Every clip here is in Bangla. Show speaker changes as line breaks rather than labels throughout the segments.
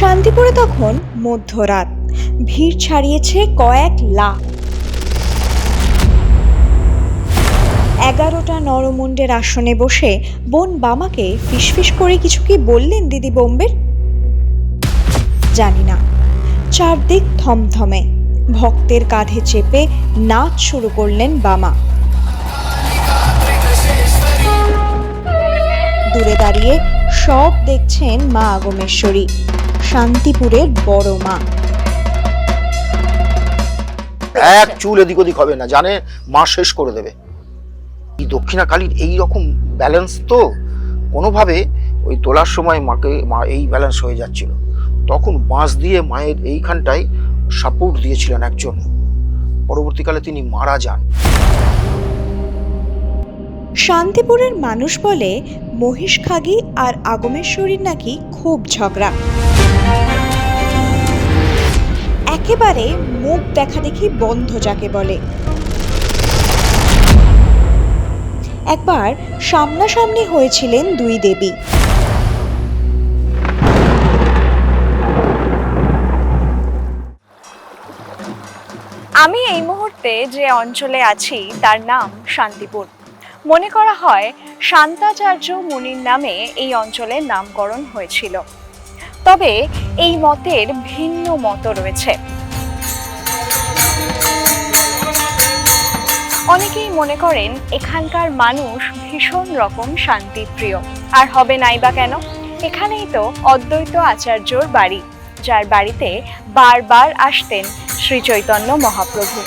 শান্তিপুরে তখন মধ্যরাত। ভিড় ছাড়িয়েছে কয়েক লাখ। এগারোটা নরমুণ্ডের আসনে বসে বোন বামাকে ফিসফিস করে কিছু কি বললেন দিদি বোম্বের? জানি না। চারদিক থমথমে। ভক্তের কাঁধে চেপে নাচ শুরু করলেন বামা। দূরে দাঁড়িয়ে সব দেখছেন মা আগমেশ্বরী। শান্তিপুরের বড় মা।
এক চুল এদিক ওদিক হবে না জানে মা শেষ করে দেবে। এই দক্ষিণা কালীর এই রকম ব্যালেন্স তো কোনোভাবে ওই তোলার সময় মাকে মা এই ব্যালেন্স হয়ে যাচ্ছিল। তখন বাঁশ দিয়ে মায়ের এইখানটায় সাপোর্ট দিয়েছিলেন একজন। পরবর্তীকালে তিনি মারা যান।
শান্তিপুরের মানুষ বলে মহিষ মহিষখাগি আর আগমেশ্বরীর নাকি খুব ঝগড়া। একেবারে মুখ দেখা দেখি বন্ধ যাকে বলে। একবার সামনাসামনি হয়েছিলেন দুই দেবী। আমি এই মুহূর্তে যে অঞ্চলে আছি, তার নাম শান্তিপুর। মনে করা হয় শান্তাচার্য মুনির নামে এই অঞ্চলের নামকরণ হয়েছিল। তবে এই মতের ভিন্ন মত রয়েছে। অনেকেই মনে করেন এখানকার মানুষ ভীষণ রকম শান্তিপ্রিয়। আর হবে নাই বা কেন? এখানেই তো অদ্বৈত আচার্যর বাড়ি, যার বাড়িতে বারবার আসতেন শ্রী চৈতন্য মহাপ্রভু।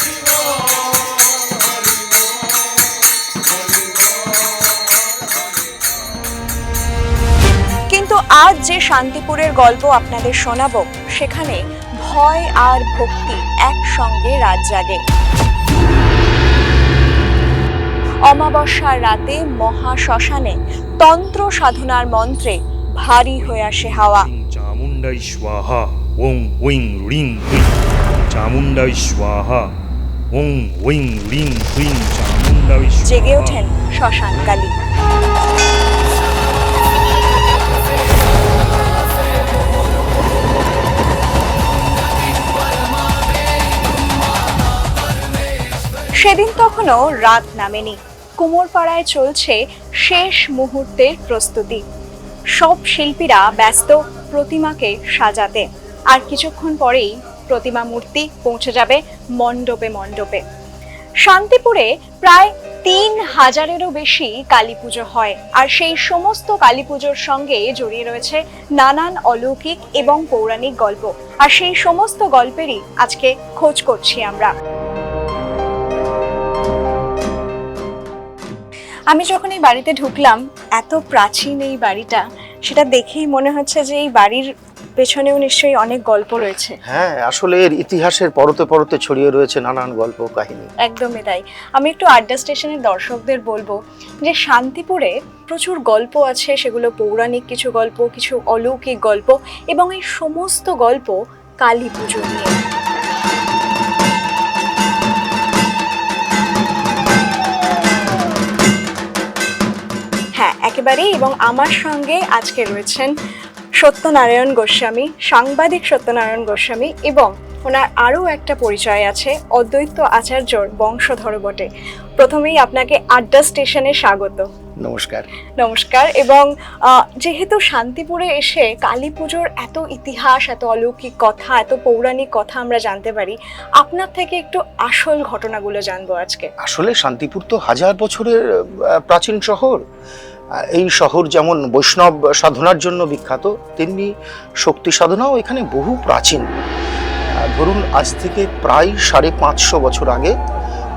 কিন্তু আজ যে শান্তিপুরের গল্প আপনাদের শোনাব, সেখানে ভয় আর ভক্তি একসঙ্গে রাত জাগে। অমাবস্যার রাতে মহা শ্মশানে তন্ত্র সাধনার মন্ত্রে ভারী হয়ে আসে হাওয়া।
চামুণ্ডাই স্বাহা ওং ওইং রিং হুইং। চামুণ্ডাই স্বাহা ওং ওইং রিং হুইং চামুণ্ডাই
জেগে ওঠেন শ্মশানকালী সেদিন তখনও রাত নামেনি। কুমোরপাড়ায় চলছে শেষ মুহূর্তের প্রস্তুতি। সব শিল্পীরা ব্যস্ত প্রতিমাকে সাজাতে। আর কিছুক্ষণ পরেই প্রতিমা মূর্তি পৌঁছে যাবে মণ্ডপে মণ্ডপে। শান্তিপুরে প্রায় তিন হাজারেরও বেশি কালী পুজো হয়। আর সেই সমস্ত কালী পুজোর সঙ্গে জড়িয়ে রয়েছে নানান অলৌকিক এবং পৌরাণিক গল্প। আর সেই সমস্ত গল্পেরই আজকে খোঁজ করছি আমরা। আমি যখন এই বাড়িতে ঢুকলাম এত প্রাচীন এই বাড়িটা সেটা দেখেই মনে হচ্ছে যে এই বাড়ির পেছনেও নিশ্চয়ই অনেক গল্প রয়েছে।
হ্যাঁ আসলে এর ইতিহাসের পরতে পরতে ছড়িয়ে রয়েছে নানান গল্প কাহিনী।
একদমই তাই। আমি একটু আড্ডা স্টেশনের দর্শকদের বলব যে শান্তিপুরে প্রচুর গল্প আছে সেগুলো পৌরাণিক কিছু গল্প কিছু অলৌকিক গল্প এবং এই সমস্ত গল্প কালী পুজো নিয়ে একেবারেই এবং আমার সঙ্গে আজকে রয়েছেন সত্যনারায়ণ গোস্বামী সাংবাদিক সত্যনারায়ণ গোস্বামী এবং ওনার আরও একটা পরিচয় আছে অদ্বৈত আচার্যর বংশধর বটে। প্রথমেই আপনাকে আড্ডা স্টেশনে স্বাগত।
নমস্কার।
নমস্কার এবং যেহেতু শান্তিপুরে এসে কালী পুজোর এত ইতিহাস এত অলৌকিক কথা এত পৌরাণিক কথা আমরা জানতে পারি আপনার থেকে একটু আসল ঘটনাগুলো জানব আজকে।
আসলে শান্তিপুর তো হাজার বছরের প্রাচীন শহর। এই শহর যেমন বৈষ্ণব সাধনার জন্য বিখ্যাত, তেমনি শক্তি সাধনাও এখানে বহু প্রাচীন। ধরুন আজ থেকে প্রায় সাড়ে পাঁচশো বছর আগে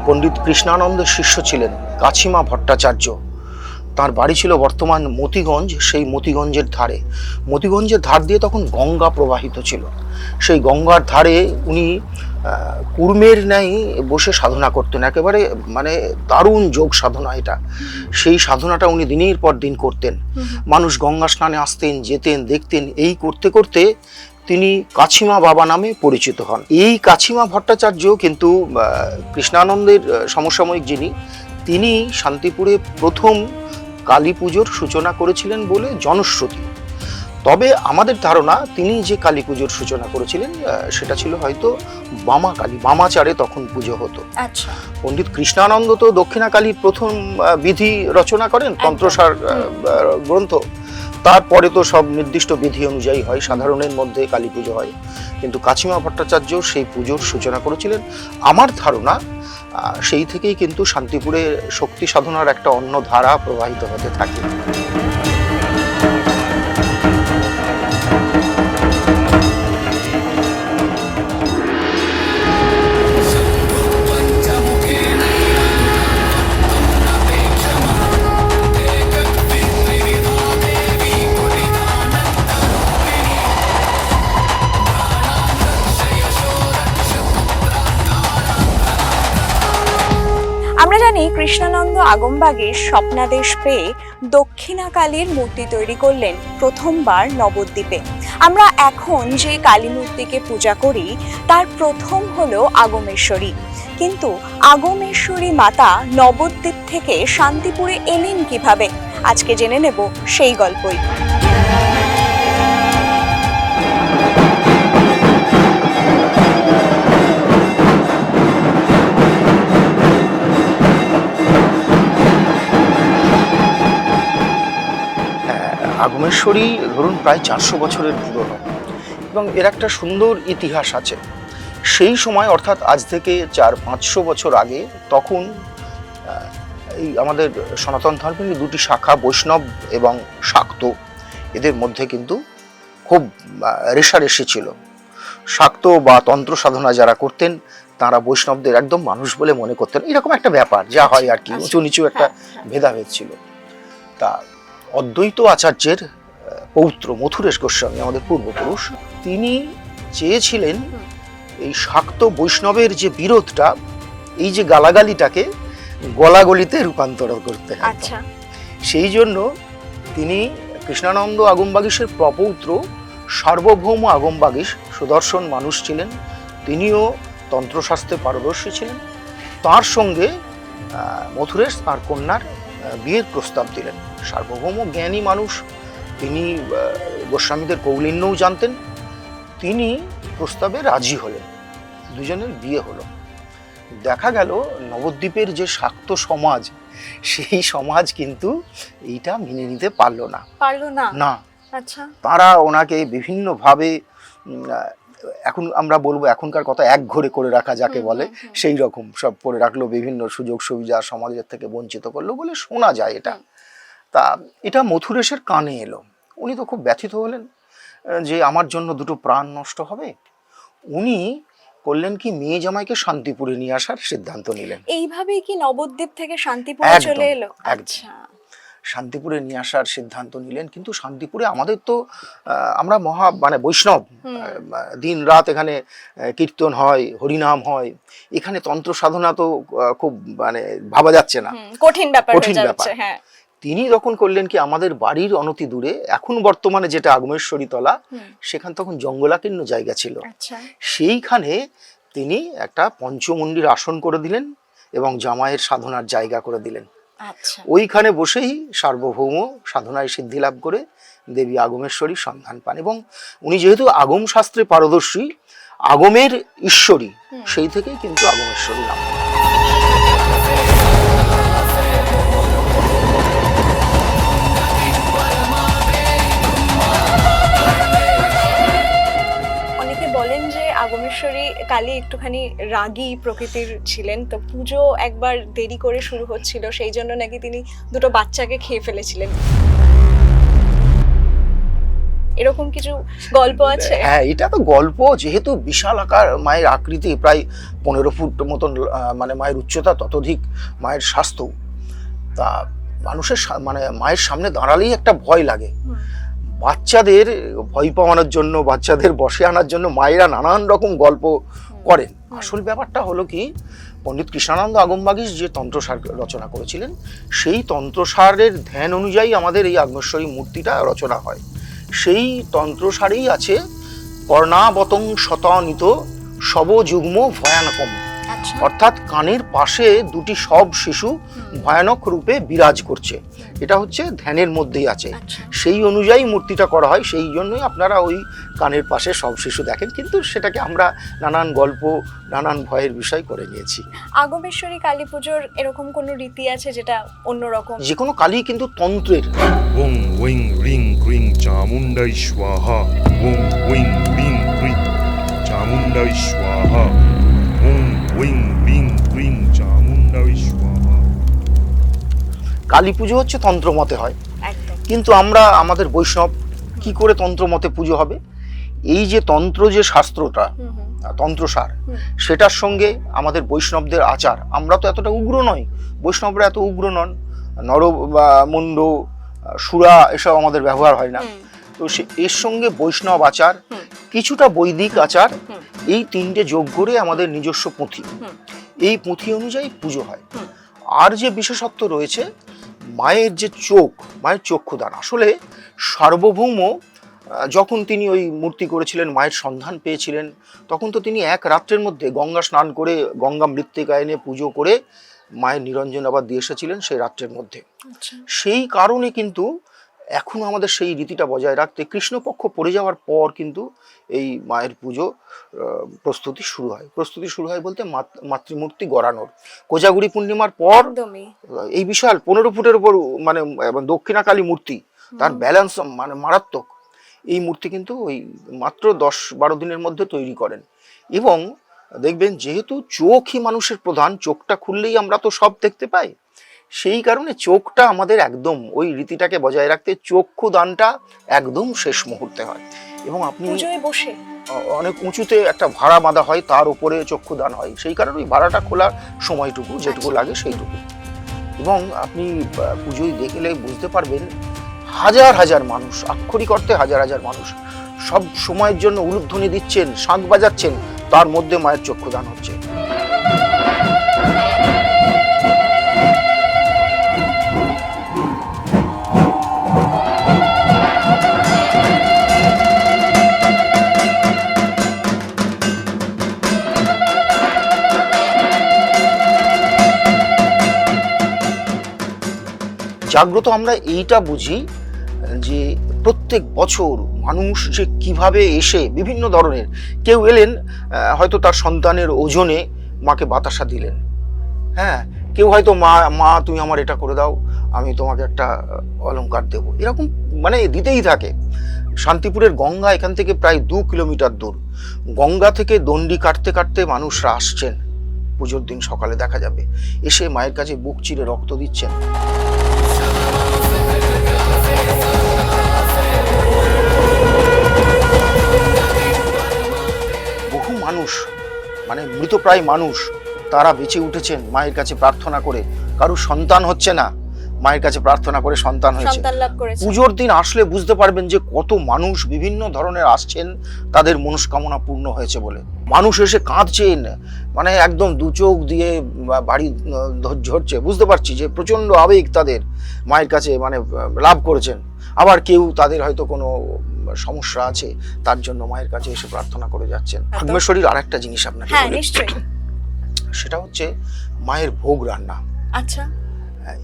পণ্ডিত কৃষ্ণানন্দের শিষ্য ছিলেন কাছিমা ভট্টাচার্য। তার বাড়ি ছিল বর্তমান মতিগঞ্জ, সেই মতিগঞ্জের ধারে। মতিগঞ্জের ধার দিয়ে তখন গঙ্গা প্রবাহিত ছিল। সেই গঙ্গার ধারে উনি কুর্মের ন্যায় বসে সাধনা করতেন। একেবারে মানে দারুণ যোগ সাধনা এটা। সেই সাধনাটা উনি দিনের পর দিন করতেন। মানুষ গঙ্গা স্নানে আসতেন যেতেন দেখতেন। এই করতে করতে তিনি কাছিমা বাবা নামে পরিচিত হন। এই কাছিমা ভট্টাচার্য কিন্তু কৃষ্ণানন্দের সমসাময়িক যিনি তিনি শান্তিপুরে প্রথম কালী পুজোর সূচনা করেছিলেন বলে জনশ্রুতি। তবে আমাদের ধারণা তিনি যে কালী পুজোর সূচনা করেছিলেন সেটা ছিল হয়তো বামা কালী বামাচারে তখন পুজো হতো।
আচ্ছা।
পণ্ডিত কৃষ্ণানন্দ তো দক্ষিণাকালীর প্রথম বিধি রচনা করেন তন্ত্রসার গ্রন্থ। তারপরে তো সব নির্দিষ্ট বিধি অনুযায়ী হয় সাধারণের মধ্যে কালী পুজো হয়। কিন্তু কাছিমা ভট্টাচার্য সেই পুজোর সূচনা করেছিলেন। আমার ধারণা সেই থেকেই কিন্তু শান্তিপুরে শক্তি সাধনার একটা অন্য ধারা প্রবাহিত হতে থাকে।
আগমবাগের স্বপ্নাদেশ পেয়ে দক্ষিণাকালীর মূর্তি তৈরি করলেন প্রথমবার নবদ্বীপে। আমরা এখন যে কালী মূর্তিকে পূজা করি, তার প্রথম হলো আগমেশ্বরী। কিন্তু আগমেশ্বরী মাতা নবদ্বীপ থেকে শান্তিপুরে এলেন কীভাবে? আজকে জেনে নেব সেই গল্পই।
আগমেশ্বরী ধরুন প্রায় চারশো বছরের পুরনো। এবং এর একটা সুন্দর ইতিহাস আছে। সেই সময় অর্থাৎ আজ থেকে চার পাঁচশো বছর আগে তখন এই আমাদের সনাতন ধর্মের দুটি শাখা বৈষ্ণব এবং শাক্ত। এদের মধ্যে কিন্তু খুব রেষারেষি ছিল। শাক্ত বা তন্ত্র সাধনা যারা করতেন তারা বৈষ্ণবদের একদম মানুষ বলে মনে করতেন। এরকম একটা ব্যাপার যা হয় আর কি
আচ্ছা,
উঁচু নিচু একটা ভেদাভেদ ছিল। তা অদ্বৈত আচার্যের পৌত্র মথুরেশ গোস্বামী আমাদের পূর্বপুরুষ তিনি চেয়েছিলেন এই শাক্ত বৈষ্ণবের যে বিরোধটা এই যে গালাগালিটাকে গলাগলিতে রূপান্তর করতে
আচ্ছা।
সেই জন্য তিনি কৃষ্ণানন্দ আগমবাগীশের প্রপৌত্র সার্বভৌম আগমবাগীশ সুদর্শন মানুষ ছিলেন তিনিও তন্ত্রশাস্ত্রে পারদর্শী ছিলেন। তার সঙ্গে মথুরেশ তার কন্যার বিয়ের প্রস্তাব দিলেন। সার্বভৌম জ্ঞানী মানুষ তিনি গোস্বামীদের কৌলিন্যও জানতেন। তিনি প্রস্তাবে রাজি হলেন। দুজনের বিয়ে হলো। দেখা গেল নবদ্বীপের যে শাক্ত সমাজ সেই সমাজ কিন্তু এইটা মেনে নিতে পারল না।
পারল না?
না।
আচ্ছা।
তারা ওনাকে বিভিন্নভাবে এখন আমরা বলব এখনকার কথা এক ঘরে করে রাখা যাকে বলে। সেই রকম সব করে রাখল বিভিন্ন সুযোগ সুবিধা সমাজের থেকে বঞ্চিত করল বলে শোনা যায় এটা। তা এটা মথুরেশের কানে এলো। উনি তো খুব ব্যথিত হলেন যে আমার জন্য দুটো প্রাণ নষ্ট হবে। উনি করলেন কি মেয়ে জামাইকে শান্তিপুরে নিয়ে আসার সিদ্ধান্ত নিলেন।
এইভাবেই কি নবদ্বীপ থেকে শান্তিপুরে চলে এলো? আচ্ছা।
শান্তিপুরে নিয়ে আসার সিদ্ধান্ত নিলেন। কিন্তু শান্তিপুরে আমাদের তো আমরা মহা মানে বৈষ্ণব। দিন রাত এখানে কীর্তন হয় হরিনাম হয়। এখানে তন্ত্র সাধনা তো খুব মানে ভাবা যাচ্ছে না।
কঠিন ব্যাপার
কঠিন ব্যাপার।
যাচ্ছে হ্যাঁ।
তিনি তখন করলেন কি আমাদের বাড়ির অনতি দূরে এখন বর্তমানে যেটা আগমেশ্বরী তলা সেখানে তখন জঙ্গলাকীর্ণ জায়গা ছিল।
আচ্ছা।
সেইখানে তিনি একটা পঞ্চমন্দির আসন করে দিলেন এবং জামাইয়ের সাধনার জায়গা করে দিলেন। ওইখানে বসেই সার্বভৌম সাধনায় সিদ্ধি লাভ করে দেবী আগমেশ্বরী সন্ধান পান এবং উনি যেহেতু আগম শাস্ত্রে পারদর্শী আগমের ঈশ্বরী সেই থেকেই কিন্তু আগমেশ্বরী নাম।
আগমেশ্বরী কালী একটুখানি রাগী প্রকৃতির ছিলেন তো পুজো একবার দেরি করে শুরু হচ্ছিল সেই জন্য নাকি তিনি দুটো বাচ্চাকে খেয়ে ফেলেছিলেন। এরকম কিছু গল্প আছে?
হ্যাঁ এটা তো গল্প যেহেতু বিশাল আকার মায়ের আকৃতি প্রায় পনেরো ফুট মতন মানে মায়ের উচ্চতা ততোধিক মায়ের স্বাস্থ্য। তা মানুষের মানে মায়ের সামনে দাঁড়ালেই একটা ভয় লাগে। বাচ্চাদের ভয় পাওয়ানোর জন্য বাচ্চাদের বসে আনার জন্য মায়েরা নানান রকম গল্প করেন। আসল ব্যাপারটা হলো কি পণ্ডিত কৃষ্ণানন্দ আগমবাগীশ যে তন্ত্রসার রচনা করেছিলেন সেই তন্ত্রসারের ধ্যান অনুযায়ী আমাদের এই আগ্নেশ্বরী মূর্তিটা রচনা হয়। সেই তন্ত্রসারেই আছে কর্ণাবতং শতানিত শবযুগ্ম ভয়ানকম।
আচ্ছা।
অর্থাৎ কানের পাশে দুটি সব শিশু ভয়ানক রূপে বিরাজ করছে। এটা হচ্ছে ধ্যানের মধ্যেই আছে।
আচ্ছা।
সেই অনুযায়ী মূর্তিটা করা হয় সেই জন্যই আপনারা ওই কানের পাশে সব শিশু দেখেন। কিন্তু সেটাকে আমরা নানান গল্প নানান ভয়ের বিষয় করে নিয়েছি।
আগমেশ্বরী কালী পুজোর এরকম কোনো রীতি আছে যেটা অন্যরকম?
যে কোনো কালী কিন্তু তন্ত্রের।
ওং ওইং রিং ক্রিং চামুণ্ডাই স্বাহা ওং ওইং রিং ক্রিং চামুণ্ডাই স্বাহা।
কালী পুজো হচ্ছে তন্ত্রমতে হয়। কিন্তু আমরা আমাদের বৈষ্ণব কি করে তন্ত্রমতে পুজো হবে? এই যে তন্ত্র যে শাস্ত্রটা তন্ত্রসার সেটার সঙ্গে আমাদের বৈষ্ণবদের আচার। আমরা তো এতটা উগ্র নই। বৈষ্ণবরা এত উগ্র নন। নর বা মুন্ড সুরা এসব আমাদের ব্যবহার হয় না। তো সে এর সঙ্গে বৈষ্ণব আচার কিছুটা বৈদিক আচার এই তিনটে যোগ করে আমাদের নিজস্ব পুঁথি। এই পুঁথি অনুযায়ী পুজো হয়। আর যে বিশেষত্ব রয়েছে মায়ের যে চোখ মায়ের চক্ষুদান। আসলে সার্বভৌম যখন তিনি ওই মূর্তি করেছিলেন মায়ের সন্ধান পেয়েছিলেন তখন তো তিনি এক রাত্রের মধ্যে গঙ্গা স্নান করে গঙ্গা মৃত্তিকা এনে পুজো করে মায়ের নিরঞ্জন আবার দিয়ে এসেছিলেন সেই রাত্রের মধ্যে।
আচ্ছা।
সেই কারণে কিন্তু এখনও আমাদের সেই রীতিটা বজায় রাখতে কৃষ্ণপক্ষ পড়ে যাওয়ার পর কিন্তু এই মায়ের পুজো প্রস্তুতি শুরু হয়। প্রস্তুতি শুরু হয় বলতে মাত- মাতৃমূর্তি গড়ানোর। কোজাগুড়ি পূর্ণিমার পর এই বিশাল পনেরো ফুটের উপর মানে এবং দক্ষিণাকালী মূর্তি তার ব্যালেন্স মানে মারাত্মক। এই মূর্তি কিন্তু ওই মাত্র দশ বারো দিনের মধ্যে তৈরি করেন। এবং দেখবেন যেহেতু চোখই মানুষের প্রধান চোখটা খুললেই আমরা তো সব দেখতে পাই। সেই কারণে চোখটা আমাদের একদম ওই রীতিটাকে বজায় রাখতে চক্ষু দানটা একদম শেষ মুহূর্তে হয়। এবং আপনি
পুজোয় বসে।
অনেক উঁচুতে একটা ভাড়া বাঁধা হয় তার উপরে চক্ষু দান হয়। সেই কারণে ওই ভাড়াটা খোলার সময়টুকু যেটুকু
আচ্ছা।
লাগে সেইটুকু। এবং আপনি পুজোয় দেখলে বুঝতে পারবেন হাজার হাজার মানুষ আক্ষরিক অর্থে হাজার হাজার মানুষ সব সময়ের জন্য উলুধ্বনি দিচ্ছেন শাঁখ বাজাচ্ছেন তার মধ্যে মায়ের চক্ষুদান হচ্ছে। জাগ্রত আমরা এইটা বুঝি যে প্রত্যেক বছর মানুষ যে কীভাবে এসে বিভিন্ন ধরনের কেউ এলেন হয়তো তার সন্তানের ওজনে মাকে বাতাসা দিলেন। হ্যাঁ কেউ হয়তো মা মা তুমি আমার এটা করে দাও আমি তোমাকে একটা আহ, অলংকার দেবো। এরকম মানে দিতেই থাকে। শান্তিপুরের গঙ্গা এখান থেকে প্রায় দু কিলোমিটার দূর। গঙ্গা থেকে দণ্ডি কাটতে কাটতে মানুষরা আসছেন। পুজোর দিন সকালে দেখা যাবে। এসে মায়ের কাছে বুক চিরে রক্ত দিচ্ছেন। বহু মানুষ মানে মৃতপ্রায় মানুষ, তারা বেঁচে উঠেছেন মায়ের কাছে প্রার্থনা করে। কারুর সন্তান হচ্ছে না। মায়ের কাছে প্রার্থনা করে সন্তান হয়েছে। পুজোর দিন আসলে বুঝতে পারবেন যে কত মানুষ বিভিন্ন ধরনের আসছেন তাদের মনস্কামনা পূর্ণ হয়েছে বলে। মানুষ এসে কাঁদছেন মানে একদম দু চোখ দিয়ে বাড়ি ঝরছে। বুঝতে পারছি যে প্রচণ্ড আবেগ তাদের মায়ের কাছে মানে লাভ করেছেন। আবার কেউ তাদের হয়তো কোনো সমস্যা আছে তার জন্য মায়ের কাছে এসে প্রার্থনা করে যাচ্ছেন। আগ্নেশ্বরীর আরেকটা জিনিস আপনাকে
হ্যাঁ
সেটা হচ্ছে মায়ের ভোগ রান্না।
আচ্ছা।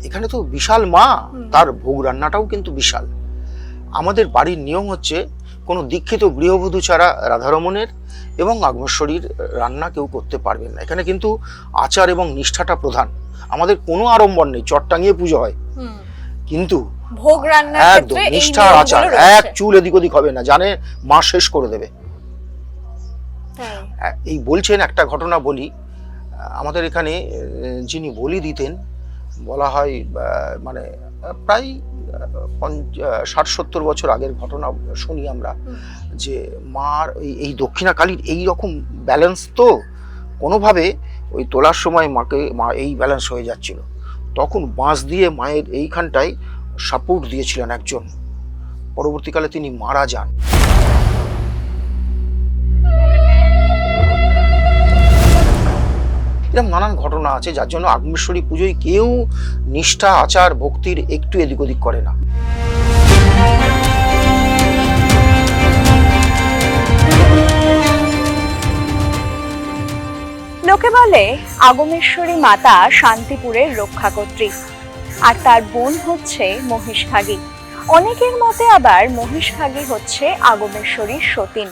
এখানে তো বিশাল মা তার ভোগ রান্নাটাও কিন্তু বিশাল। আমাদের বাড়ির নিয়ম হচ্ছে কোনো দীক্ষিত গৃহবধূ ছাড়া রাধারমণের এবং আগমেশ্বরীর রান্না কেউ করতে পারবেন না। এখানে কিন্তু আচার এবং নিষ্ঠাটা প্রধান। আমাদের কোনো আড়ম্বর নেই চট টাঙিয়ে পুজো হয়। কিন্তু
ভোগ রান্নার
একদম নিষ্ঠার আচার এক চুল এদিক ওদিক হবে না জানে মা শেষ করে দেবে। হ্যাঁ, এই বলছেন একটা ঘটনা বলি। আমাদের এখানে যিনি বলি দিতেন বলা হয় মানে প্রায় ষাট সত্তর বছর আগের ঘটনা শুনি আমরা যে মার এই দক্ষিণাকালীর এই রকম ব্যালেন্স তো কোনোভাবে ওই তোলার সময় মাকে মা এই ব্যালেন্স হয়ে যাচ্ছিল। তখন বাঁশ দিয়ে মায়ের এইখানটায় সাপোর্ট দিয়েছিলেন একজন। পরবর্তীকালে তিনি মারা যান। এরকম নানান ঘটনা আছে, যার জন্য আগমেশ্বরী পুজোয় কেউ নিষ্ঠা, আচার, ভক্তির একটু এদিক ওদিক করে না।
লোকে বলে আগমেশ্বরী মাতা শান্তিপুরের রক্ষাকর্ত্রী আর তার বোন হচ্ছে মহিষখাগী অনেকের মতে আবার মহিষখাগী হচ্ছে আগমেশ্বরীর সতীন।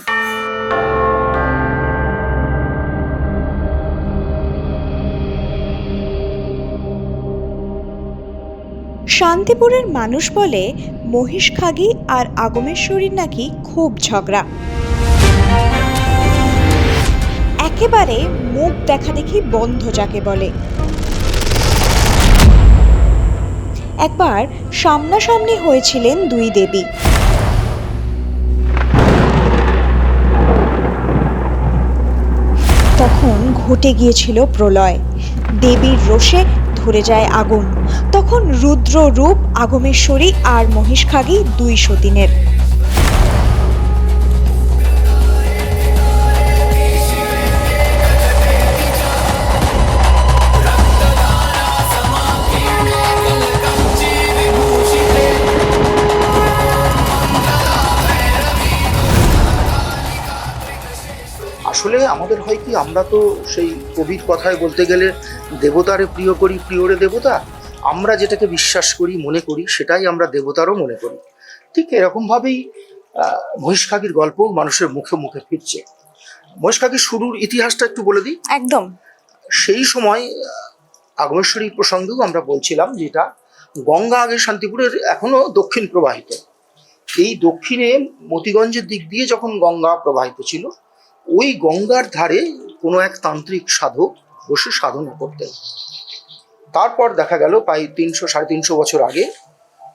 শান্তিপুরের মানুষ বলে মহিষখাগী আর আগমেশ্বরীর নাকি খুব ঝগড়া। একেবারে মুখ দেখা দেখি বন্ধ যাকে বলে। একবার সামনাসামনি হয়েছিলেন দুই দেবী। তখন ঘটে গিয়েছিল প্রলয়। দেবীর রোষে ধরে যায় আগুন। তখন রুদ্র রূপ, আগমেশ্বরী আর মহিষখাগী দুই সতীনের।
আসলে আমাদের হয় কি, আমরা তো সেই কবির কথায় বলতে গেলে দেবতারে প্রিয় করি, প্রিয়রে দেবতা। আমরা যেটাকে বিশ্বাস করি মনে করি সেটাই আমরা দেবতারও মনে করি। ঠিক এরকমভাবেই আহ, মহিষখাগীর গল্প মানুষের মুখে মুখে ফিরছে। মহিষখাগীর শুরুর ইতিহাসটা একটু বলে দিই।
একদম।
সেই সময় আগমেশ্বরী প্রসঙ্গেও আমরা বলছিলাম যেটা গঙ্গা আগে শান্তিপুরের এখনও দক্ষিণ প্রবাহিত। এই দক্ষিণে মতিগঞ্জের দিক দিয়ে যখন গঙ্গা প্রবাহিত ছিল ওই গঙ্গার ধারে কোনো এক তান্ত্রিক সাধক বসে সাধনা করতেন। তারপর দেখা গেল প্রায় তিনশো সাড়ে তিনশো বছর আগে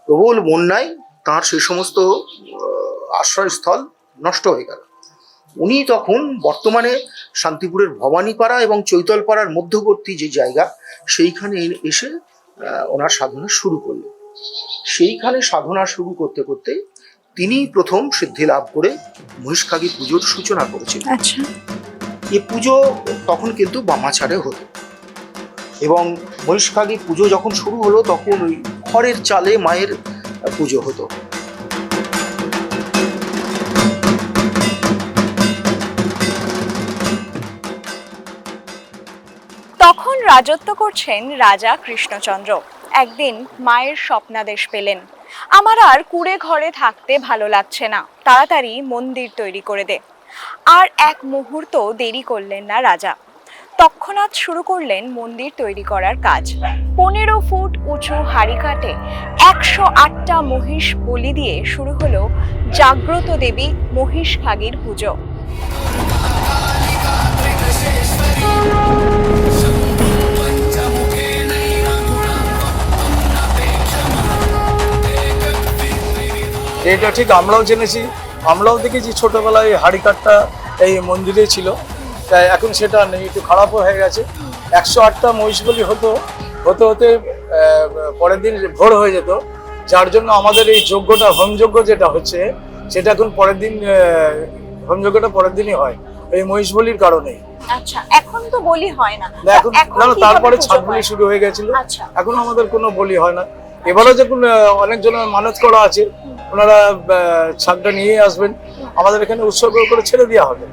প্রবল বন্যায় তার সেই সমস্ত আশ্রয়স্থল নষ্ট হয়ে গেল। উনি তখন বর্তমানে শান্তিপুরের ভবানীপাড়া এবং চৈতলপাড়ার মধ্যবর্তী যে জায়গা সেইখানে এসে ওনার সাধনা শুরু করলেন। সেইখানে সাধনা শুরু করতে করতে তিনি প্রথম সিদ্ধি লাভ করে মহিষখাগী পুজোর সূচনা করেছিলেন।
আচ্ছা।
এ পুজো তখন কিন্তু বামাচারে হতো। এবং মহিষখাগী পুজো যখন শুরু হলো, তখন ওই খড়ের চালে মায়ের পুজো হতো।
তখন রাজত্ব করছেন রাজা কৃষ্ণচন্দ্র। একদিন মায়ের স্বপ্নাদেশ পেলেন। আমার আর কুড়ে ঘরে থাকতে ভালো লাগছে না। তাড়াতাড়ি মন্দির তৈরি করে দে। আর এক মুহূর্ত দেরি করলেন না রাজা। তৎক্ষণাৎ শুরু করলেন মন্দির তৈরি করার কাজ। পনেরো ফুট উঁচু হাড়িকাটে একশো আটটা মহিষ বলি দিয়ে শুরু হলো জাগ্রত দেবী মহিষ খাগির পুজো।
এটা ঠিক আমরাও জেনেছি। আমরাও দেখেছি ছোটবেলায় এই হাড়ি কাঠটা এই মন্দিরে ছিল। তাই এখন সেটা নেই একটু খারাপও হয়ে গেছে। একশো আটটা মহিষগুলি হতো হতে হতে পরের দিন ভোর হয়ে যেত। যার জন্য আমাদের এই যজ্ঞটা হোমযজ্ঞ যেটা হচ্ছে সেটা এখন পরের দিন হোমযজ্ঞটা পরের দিনই হয় এই মহিষ বলির কারণে
আচ্ছা এখন তো বলি হয় না।
না তারপরে ছাদ বলি শুরু হয়ে গেছিল।
আচ্ছা।
এখন আমাদের কোনো বলি হয় না। এবারও যখন অনেকজনের মানত করা আছে ওনারা ছাগটা নিয়ে আসবেন। আমাদের এখানে উৎসর্গ করে ছেড়ে দেওয়া হবে।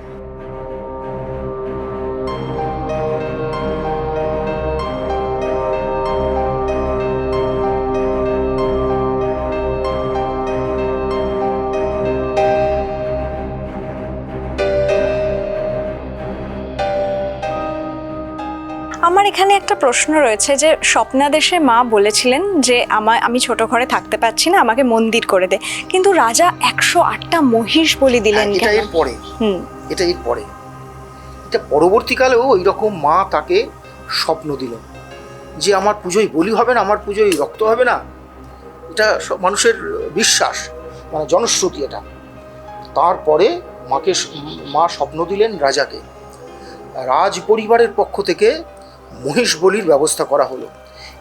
এখানে একটা প্রশ্ন রয়েছে যে স্বপ্নাদেশে মা বলেছিলেন যে আমার আমি ছোট ঘরে থাকতে পারছি না আমাকে মন্দির করে দে। কিন্তু রাজা একশো আটটা মহিষ বলি দিলেন
হ্যাঁ, এটা এর পরে।
হুম।
এটা এর পরে। এটা পরবর্তীকালেও ওই রকম মা তাকে স্বপ্ন দিল। যে আমার পুজোয় বলি হবে না আমার পুজোয় রক্ত হবে না। এটা মানুষের বিশ্বাস মানে জনশ্রুতি এটা। তারপরে মাকে মা স্বপ্ন দিলেন রাজাকে। রাজ পরিবারের পক্ষ থেকে মহিষ বলির ব্যবস্থা করা হলো।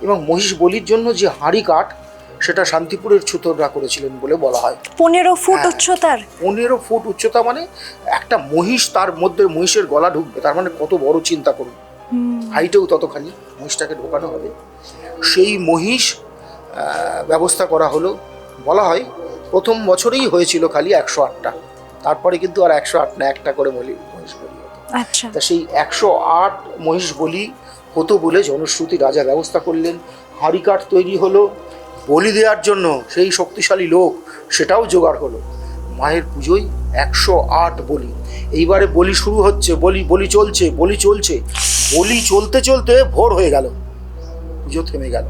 এবং মহিষ বলির জন্য যে হাঁড়ি কাঠ সেটা শান্তিপুরের ছুতররা করেছিলেন বলে বলা হয়।
পনেরো ফুট
হ্যাঁ।
উচ্চতার?
পনেরো ফুট উচ্চতা মানে একটা মহিষ তার মধ্যে মহিষের গলা ঢুকবে তার মানে কত বড় চিন্তা করুন। হাইটেও ততখানি মহিষটাকে ঢোকানো হবে। সেই মহিষ ব্যবস্থা করা হলো। বলা হয় প্রথম বছরেই হয়েছিল খালি একশো আটটা। তারপরে কিন্তু আর একশো আট না একটা করে মহিষ বলি
আচ্ছা।
তা সেই একশো আট মহিষ বলি হতো বলে জনশ্রুতি রাজা ব্যবস্থা করলেন। হাঁড়িকাঠ তৈরি হলো। বলি দেওয়ার জন্য সেই শক্তিশালী লোক সেটাও জোগাড় হলো। মায়ের পুজোয় একশো আট বলি। এইবারে বলি শুরু হচ্ছে বলি বলি চলছে বলি চলছে। বলি চলতে চলতে ভোর হয়ে গেল। পুজো থেমে গেল।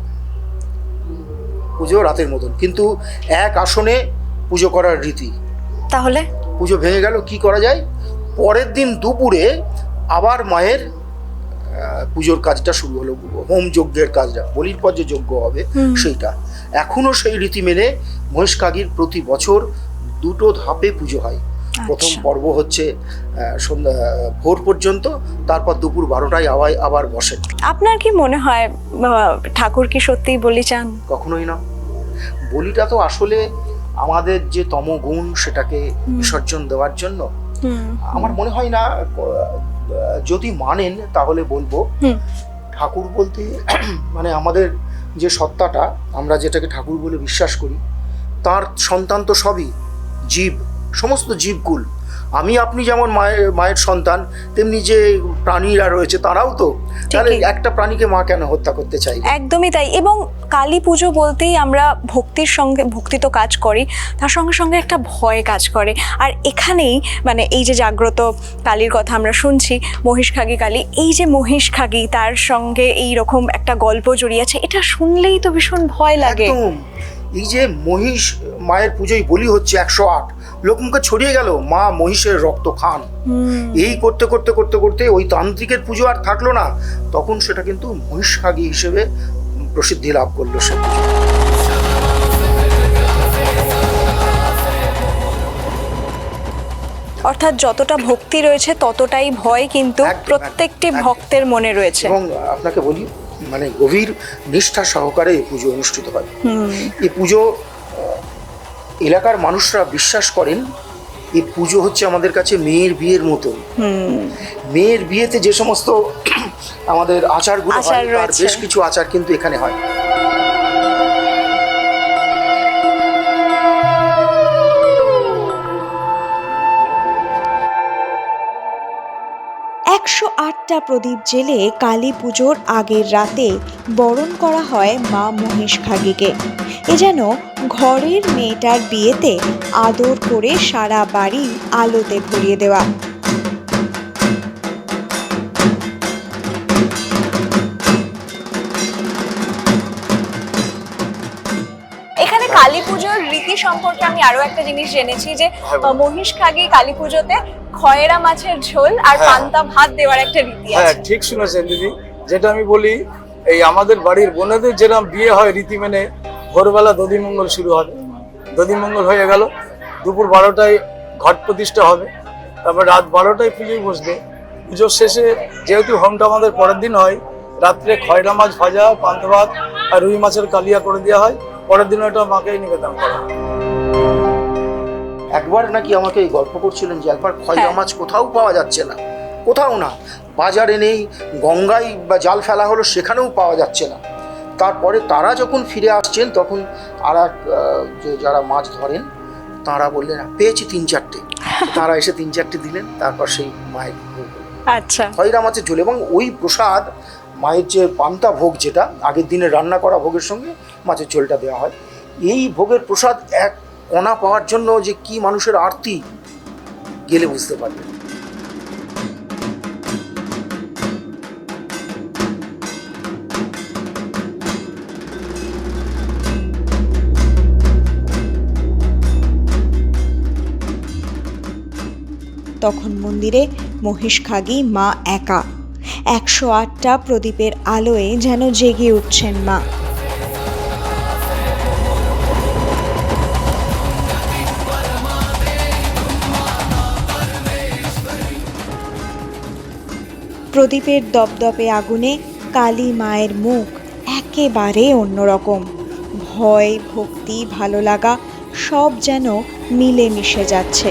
পুজো রাতের মতন। কিন্তু এক আসনে পুজো করার রীতি।
তাহলে?
পুজো ভেঙে গেল কি করা যায়? পরের দিন দুপুরে আবার মায়ের পুজোর কাজটা শুরু হলো হোম যজ্ঞের কাজটা বলির পর যে যজ্ঞ হবে সেইটা। এখনও সেই রীতি মেনে মহেশকাগির প্রতি বছর দুটো ধাপে পুজো হয়। প্রথম
আচ্ছা।
পর্ব হচ্ছে সন্ধ্যা ভোর পর্যন্ত তারপর দুপুর বারোটায় আবার আবার বসেন
আপনার কি মনে হয় ঠাকুর কি সত্যিই বলি চান?
কখনোই না। বলিটা তো আসলে আমাদের যে তমগুণ সেটাকে বিসর্জন দেওয়ার জন্য আমার মনে হয় না যদি মানেন তাহলে বলব ঠাকুর বলতে মানে আমাদের যে সত্তাটা আমরা যেটাকে ঠাকুর বলে বিশ্বাস করি তার সন্তান তো সবই জীব। সমস্ত জীবকুল। আমি আপনি যেমন মায়ের মায়ের সন্তান তেমনি যে প্রাণীরা রয়েছে তারাও তো। তাহলে একটা প্রাণীকে মা কেন হত্যা করতে চাই
একদমই তাই। এবং কালী পুজো বলতেই আমরা ভক্তির সঙ্গে ভক্তি তো কাজ করি তার সঙ্গে সঙ্গে একটা ভয় কাজ করে। আর এখানেই মানে এই যে জাগ্রত কালীর কথা আমরা শুনছি মহিষখাগী কালী এই যে মহিষখাগী তার সঙ্গে এই রকম একটা গল্প জড়িয়ে আছে এটা শুনলেই তো ভীষণ ভয় লাগে।
এই যে মহিষ মায়ের পুজোয় বলি হচ্ছে একশো আট লোকমুখে ছড়িয়ে গেল মা মহিষের রক্ত খান। এই করতে করতে করতে করতে ওই তান্ত্রিকের পুজো আর থাকল না তখন সেটা কিন্তু মহিষখাগী হিসেবে প্রসিদ্ধি লাভ করল সে। পুজো।
অর্থাৎ যতটা ভক্তি রয়েছে ততটাই ভয় কিন্তু প্রত্যেকটি ভক্তের মনে রয়েছে।
এবং আপনাকে বলি মানে গভীর নিষ্ঠা সহকারে এই পুজো অনুষ্ঠিত হয়। এই পুজো এলাকার মানুষরা বিশ্বাস করেন এই পুজো হচ্ছে আমাদের কাছে মেয়ের বিয়ের
মতো।
মেয়ের বিয়েতে যে সমস্ত আমাদের আচারগুলো
আচার
হয় তার বেশ কিছু আচার কিন্তু এখানে হয়।
আটটা প্রদীপ জেলে কালী পুজোর আগের রাতে বরণ করা হয় মা মহেশখাগীকে এ যেন ঘরের মেয়েটার বিয়েতে আদর করে সারা বাড়ি আলোতে ভরিয়ে দেওয়া
এখানে কালী পুজোর রীতি সম্পর্কে আমি আরও একটা জিনিস জেনেছি যে
হ্যাঁ, বলুন।
মহিষখাগী কালী পুজোতে খয়রা মাছের ঝোল আর
হ্যাঁ।
পান্তা ভাত দেওয়ার একটা রীতি
হ্যাঁ
আছে।
ঠিক শুনেছেন দিদি। যেটা আমি বলি এই আমাদের বাড়ির বোনেদের যেরকম বিয়ে হয় রীতি মেনে ভোরবেলা দধিমঙ্গল শুরু হবে। দধিমঙ্গল হয়ে গেল দুপুর বারোটায় ঘট প্রতিষ্ঠা হবে তারপর রাত বারোটায় পুজোয় বসবে। পুজোর শেষে যেহেতু হোমটা আমাদের পরের দিন হয় রাত্রে খয়রা মাছ ভাজা পান্ত ভাত আর রুই মাছের কালিয়া করে দেওয়া হয় পরের দিন ওটা মাকে নিবেদন করা হয়।
একবার নাকি আমাকে এই গল্প করছিলেন যে একবার খয়রা
হ্যাঁ।
মাছ কোথাও পাওয়া যাচ্ছে না। কোথাও না বাজারে নেই গঙ্গায় বা জাল ফেলা হলো সেখানেও পাওয়া যাচ্ছে না। তারপরে তারা যখন ফিরে আসছেন তখন আর এক যে যারা মাছ ধরেন তারা বললেন পেয়েছি তিন চারটে। তারা এসে তিন চারটে দিলেন তারপর সেই মায়ের
আচ্ছা।
খয়রা মাছের ঝোল এবং ওই প্রসাদ মায়ের যে পান্তা ভোগ যেটা আগের দিনে রান্না করা ভোগের সঙ্গে মাছের ঝোলটা দেওয়া হয়। এই ভোগের প্রসাদ এক কণা পাওয়ার জন্য যে কি মানুষের আরতি গেলে বুঝতে পারবে।
তখন মন্দিরে মহেশখাগী মা একা। একশো আটটা প্রদীপের আলোয় যেন জেগে উঠছেন মা। প্রদীপের দপদপে আগুনে কালী মায়ের মুখ একেবারে অন্যরকম। ভয়, ভক্তি, ভালো লাগা সব যেন মিলে মিশে যাচ্ছে।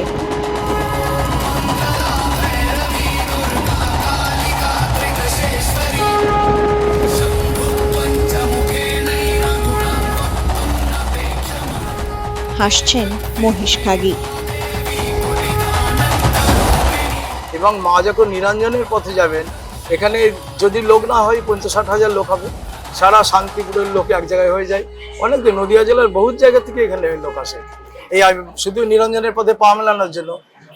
হাসছেন মহিষখাগী
এবং মা যখন নিরঞ্জনের পথে যাবেন, এখানে যদি লোক না হয় পঞ্চাশ ষাট হাজার লোক হবে। সারা শান্তিপুরের লোক এক জায়গায় হয়ে যায়। অনেক নদিয়া জেলার বহু জায়গা থেকে এখানে লোক আসে। এই শুধু নিরঞ্জনের পথে পা মেলানোর জন্য।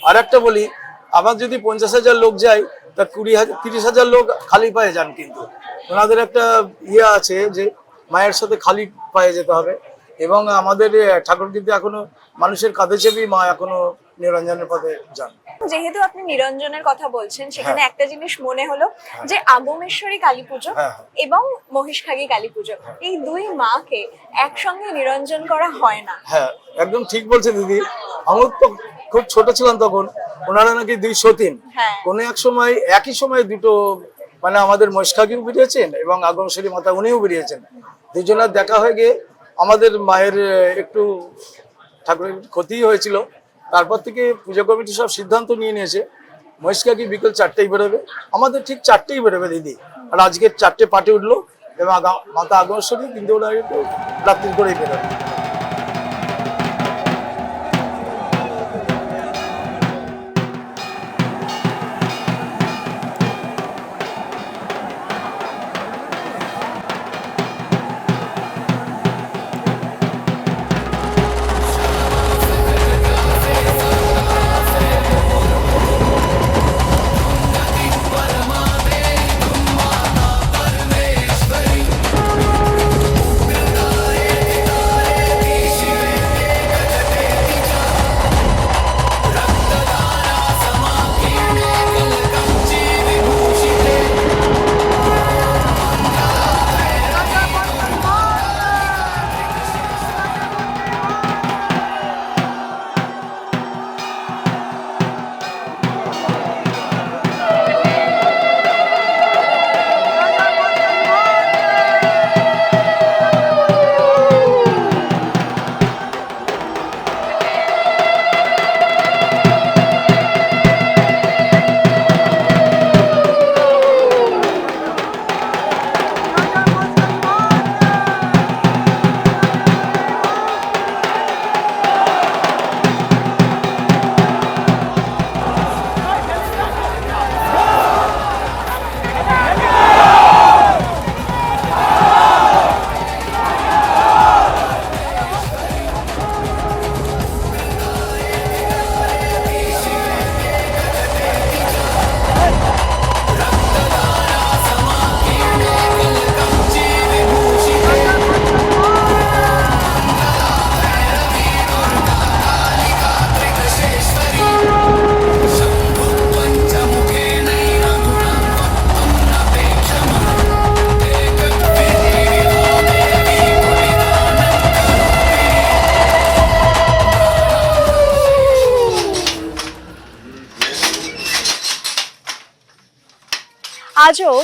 আর একটা বলি, আবার যদি পঞ্চাশ হাজার লোক যায়, তা কুড়ি হাজার, তিরিশ হাজার লোক খালি পায়ে যান কিন্তু। ওনাদের একটা ইয়ে আছে যে, মায়ের সাথে খালি পায়ে যেতে হবে। এবং আমাদের ঠাকুর কিন্তু এখনও মানুষের কাঁধে চেপেই মা এখনও নিরঞ্জনের পথে যান।
যেহেতু আপনি নিরঞ্জনের কথা বলছেন সেখানে
হ্যাঁ।
একটা জিনিস মনে হলো যে আগমেশ্বরী কালী পুজো
হ্যাঁ, হ্যাঁ।
এবং মহিষখাগী কালী পুজো এই দুই মাকে একসঙ্গে নিরঞ্জন করা হয় না।
হ্যাঁ একদম ঠিক বলছে দিদি। আমার তো খুব ছোট ছিলাম তখন ওনারা নাকি দুই সতীন
হ্যাঁ।
কোনো এক সময় একই সময় দুটো মানে আমাদের মহিষখাকিও বেরিয়েছেন এবং আগমশ্বরী মাতা উনিও বেরিয়েছেন। দুজনের দেখা হয়ে গিয়ে আমাদের মায়ের একটু ঠাকুরের ক্ষতি হয়েছিল। তারপর থেকে পূজা কমিটি সব সিদ্ধান্ত নিয়ে নিয়েছে। মহিষখাকি বিকেল চারটেই বেরোবে? আমাদের ঠিক চারটেই বেরোবে দিদি। আর আজকে চারটে পাটে উঠল এবং মাতা শরীর কিন্তু ওরা একটু রাত্রি করেই বেরোবে।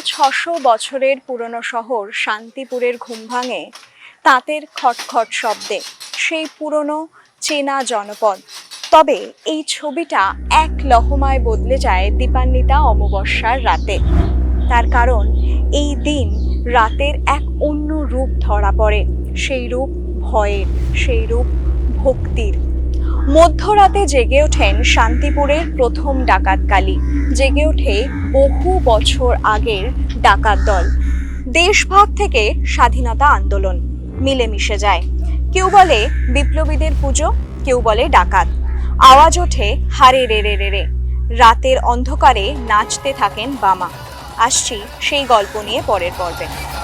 ছশো বছরের পুরনো শহর শান্তিপুরের ঘুম ভাঙে, তাঁতের খটখট শব্দে সেই পুরনো চেনা জনপদ। তবে এই ছবিটা এক লহমায় বদলে যায় দীপান্বিতা অমাবস্যার রাতে। তার কারণ, এই দিন রাতের এক অন্য রূপ ধরা পড়ে, সেই রূপ ভয়ের, সেই রূপ ভক্তির। মধ্যরাতে জেগে ওঠেন শান্তিপুরের প্রথম ডাকাত ডাকাতকালী জেগে ওঠে বহু বছর আগের ডাকাত দল। দেশভাগ থেকে স্বাধীনতা আন্দোলন মিলেমিশে যায়। কেউ বলে বিপ্লবীদের পুজো, কেউ বলে ডাকাত। আওয়াজ ওঠে হারে রে রে রে রে। রাতের অন্ধকারে নাচতে থাকেন বামা। আসছি সেই গল্প নিয়ে পরের পর্বে।